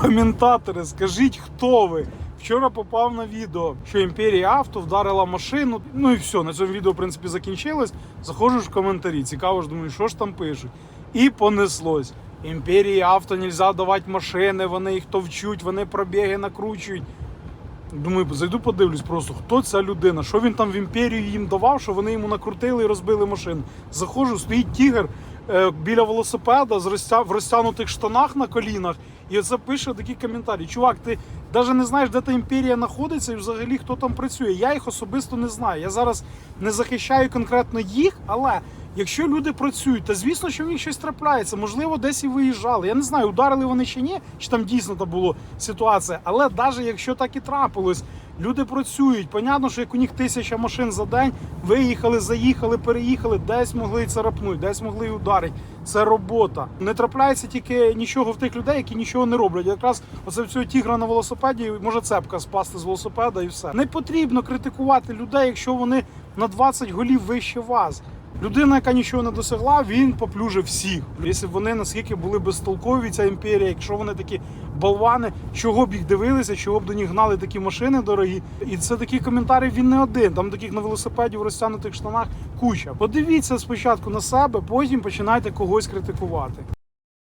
Коментатори, скажіть, хто ви? Вчора попав на відео, що імперія авто вдарила машину. Ну і все, на цьому відео, в принципі, закінчилось. Заходжу ж в коментарі, цікаво ж, думаю, що ж там пишуть. І понеслось. Імперії авто нельзя давати машини, вони їх товчуть, вони пробіги накручують. Думаю, зайду подивлюсь просто, хто ця людина, що він там в імперію їм давав, що вони йому накрутили і розбили машину. Заходжу, стоїть тігр біля велосипеда в розтягнутих штанах на колінах, і оце пише такі коментарі. Чувак, ти навіть не знаєш, де та імперія знаходиться і взагалі хто там працює. Я їх особисто не знаю. Я зараз не захищаю конкретно їх, але якщо люди працюють, то звісно, що в них щось трапляється. Можливо, десь і виїжджали. Я не знаю, ударили вони чи ні, чи там дійсно та була ситуація. Але навіть якщо так і трапилось, люди працюють. Понятно, що як у них тисяча машин за день, виїхали, заїхали, переїхали, десь могли царапнути, десь могли ударити. Це робота. Не трапляється тільки нічого в тих людей, які нічого не роблять. Якраз оце в цього тігра на велосипеді може цепка спасти з велосипеда і все. Не потрібно критикувати людей, якщо вони на 20 голів вище вас. Людина, яка нічого не досягла, він поплюжив всіх. Якщо вони наскільки були безтолкові, ця імперія, якщо вони такі болвани, чого б їх дивилися, чого б до них гнали такі машини дорогі. І це такі коментарі він не один. Там таких на велосипеді в розтягнутих штанах куча. Подивіться спочатку на себе, потім починайте когось критикувати.